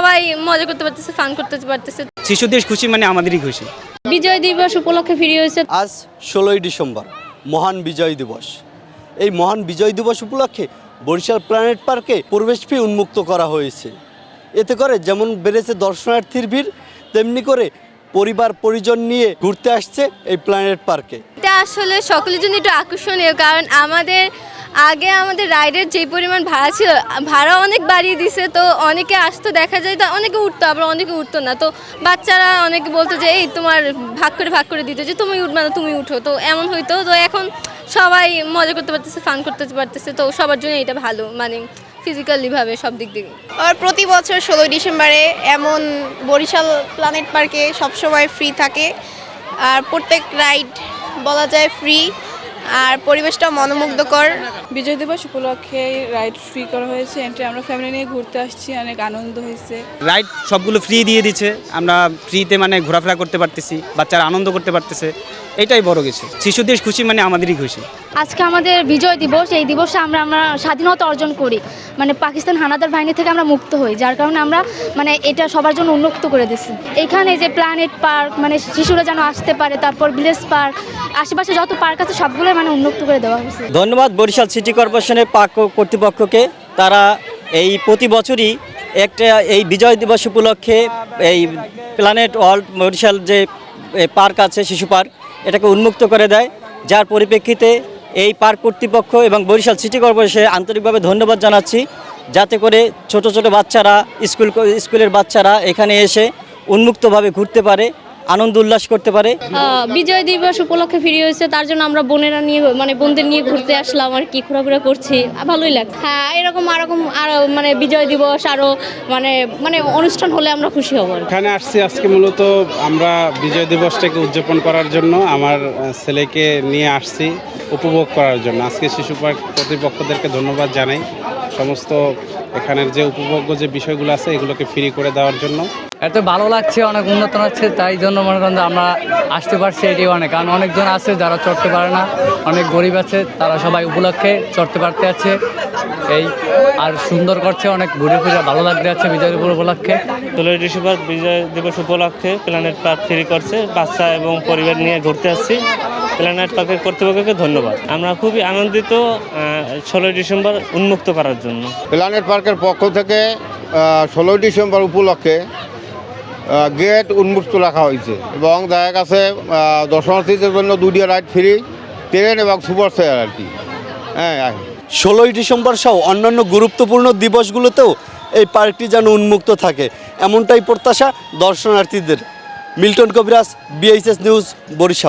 সবাই মজা করতে পারতেছে ফান করতে পারতেছে। শিশুদের খুশি মানে আমাদেরই খুশি। বিজয় দিবস উপলক্ষে ফিরে হয়েছে। আজ ষোলোই ডিসেম্বর মহান বিজয় দিবস। এই মহান বিজয় দিবস উপলক্ষে বরিশাল প্ল্যানেট পার্কে প্রবেশ ফি উন্মুক্ত করা হয়েছে। এতে করে যেমন বেড়েছে দর্শনার্থীর ভিড় তেমনি করে পরিবার পরিজন নিয়ে ঘুরতে আসছে এই প্ল্যানেট পার্কে। এটা আসলে সকলের জন্য একটু আকর্ষণীয় কারণ আমাদের আগে আমাদের রাইডের যে পরিমাণ ভাড়া ছিল, ভাড়া অনেক বাড়িয়ে দিছে, তো অনেকে আসতো, দেখা যায় তো অনেকে উঠতো, আবার অনেকে উঠতো না। তো বাচ্চারা অনেকে বলতো যে, এই তোমার ভাগ করে ভাগ করে দিত যে, তুমি উঠবে না, তুমি উঠো। তো এমন হইতো, তো এখন সবাই মজা করতে পারতেছে ফান করতে পারতেছে, তো সবার জন্য এটা ভালো মানে ফিজিক্যালিভাবে সব দিক থেকে আর প্রতি বছর ষোলোই ডিসেম্বরে এমন বরিশাল প্ল্যানেট পার্কে সবসময় ফ্রি থাকে। আর প্রত্যেক রাইড বলা যায় ফ্রি আর পরিবেশটাও মনোমুগ্ধকর। বিজয় দিবস উপলক্ষে রাইড ফ্রি করা হয়েছে এন্ট্রি আমরা ফ্যামিলি নিয়ে ঘুরতে আসছি অনেক আনন্দ হয়েছে। রাইড সবগুলো ফ্রি দিয়ে দিচ্ছে আমরা ফ্রিতে মানে ঘোরাফেরা করতে পারতেছি বাচ্চারা আনন্দ করতে পারতেছে। এটাই বড় কিছু। শিশুদের খুশি মানে আমাদেরই খুশি। আজকে আমাদের বিজয় দিবস এই দিবসে আমরা আমরা স্বাধীনতা অর্জন করি। মানে পাকিস্তান হানাদার বাহিনী থেকে আমরা মুক্ত হই যার কারণে আমরা মানে এটা সবার জন্য উন্মুক্ত করে দিচ্ছি এখানে যে প্ল্যানেট পার্ক মানে শিশুরা যেন আসতে পারে তারপর ভিলেজ পার্ক আশেপাশে যত পার্ক আছে সবগুলোই মানে উন্মুক্ত করে দেওয়া হয়েছে। ধন্যবাদ বরিশাল সিটি কর্পোরেশনের পার্ক কর্তৃপক্ষকে। তারা এই প্রতি বছরই একটা এই বিজয় দিবস উপলক্ষে এই প্ল্যানেট ওয়ার্ল্ড বরিশাল যে পার্ক আছে শিশু পার্ক এটাকে উন্মুক্ত করে দেয়, যার পরিপ্রেক্ষিতে এই পার্ক কর্তৃপক্ষ এবং বরিশাল সিটি কর্পোরেশনে আন্তরিকভাবে ধন্যবাদ জানাচ্ছি, যাতে করে ছোট ছোট বাচ্চারা, স্কুল স্কুলের বাচ্চারা এখানে এসে উন্মুক্তভাবে ঘুরতে পারে। আনন্দ উল্লাস করতে পারে? বিজয় দিবস উপলক্ষে ফিরে হয়েছে তার জন্য আমরা বোনেরা নিয়ে মানে বোনদের নিয়ে ঘুরতে আসলাম আর কি ঘোরাফেরা করছি। ভালোই লাগছে। হ্যাঁ এরকম আরকম আরও মানে বিজয় দিবস আরও মানে মানে অনুষ্ঠান হলে আমরা খুশি হব এখানে আসছি আজকে মূলত আমরা বিজয় দিবসটাকে উদযাপন করার জন্য আমার ছেলেকে নিয়ে আসছি উপভোগ করার জন্য। আজকে শিশু পার্ক কর্তৃপক্ষদেরকে ধন্যবাদ জানাই। সমস্ত এখানের যে উপভোগ্য যে বিষয়গুলো আছে এগুলোকে ফ্রি করে দেওয়ার জন্য। এত ভালো লাগছে অনেক উন্নত হচ্ছে তাই জন্য মনে করেন যে আমরা আসতে পারছি এটি অনেক। কারণ অনেকজন আছে যারা চড়তে পারে না অনেক গরিব আছে তারা সবাই উপলক্ষে চড়তে পারতে আছে। এই আর সুন্দর করছে অনেক ঘুরে ফিরে ভালো লাগতে আছে বিজয় দিবস উপলক্ষে। ষোলোই ডিসেম্বর বিজয় দিবস উপলক্ষে প্ল্যানেট পার্ক ফ্রি করছে বাচ্চা এবং পরিবার নিয়ে ঘুরতে আসছি। প্ল্যানেট পার্কের কর্তৃপক্ষকে ধন্যবাদ। আমরা খুবই আনন্দিত ষোলোই ডিসেম্বর উন্মুক্ত করার জন্য। প্ল্যানেট পার্কের পক্ষ থেকে ষোলোই ডিসেম্বর উপলক্ষে গেট উন্মুক্ত রাখা হয়েছে। এবং দেখা গেছে দর্শনার্থীদের জন্য দুটি রাইড ফ্রি, ট্রেন এবং সুপার চেয়ার আর কি। হ্যাঁ ষোলোই ডিসেম্বর সহ অন্যান্য গুরুত্বপূর্ণ দিবসগুলোতেও এই পার্কটি যেন উন্মুক্ত থাকে। এমনটাই প্রত্যাশা দর্শনার্থীদের। মিল্টন কবিরাজ বিএইচএস নিউজ বরিশাল।